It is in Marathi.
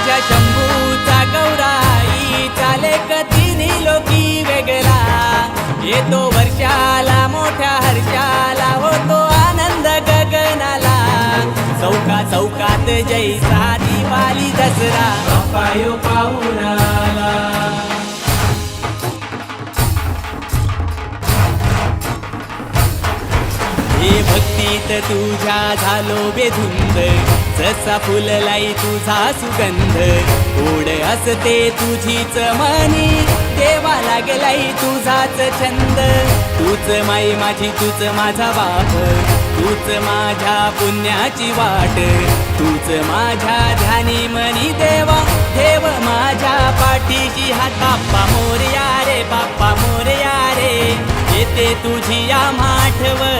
माझ्या शंभूचा गौराई चाले कधी लोकी वेगळा. येतो वर्षाला मोठ्या हर्षाला होतो आनंद गगनाला. चौका चौकात जैसा दिवाळी दसरा. पायो पाहुणा हे भक्तीत तुझ्या झालो बेधुंद. जसा फुललाई तुझा सुगंध. ओढ असते तुझीच मनी. देवा लागलाई तुझाच छंद. तूच माई माझी तूच माझा बाप. तूच माझ्या पुण्याची वाट. तूच माझ्या ध्यानी मनी देवा. देव माझ्या पाठीची हात. बाप्पा मोरया रे बाप्पा मोरया रे. येते तुझी या माठवर.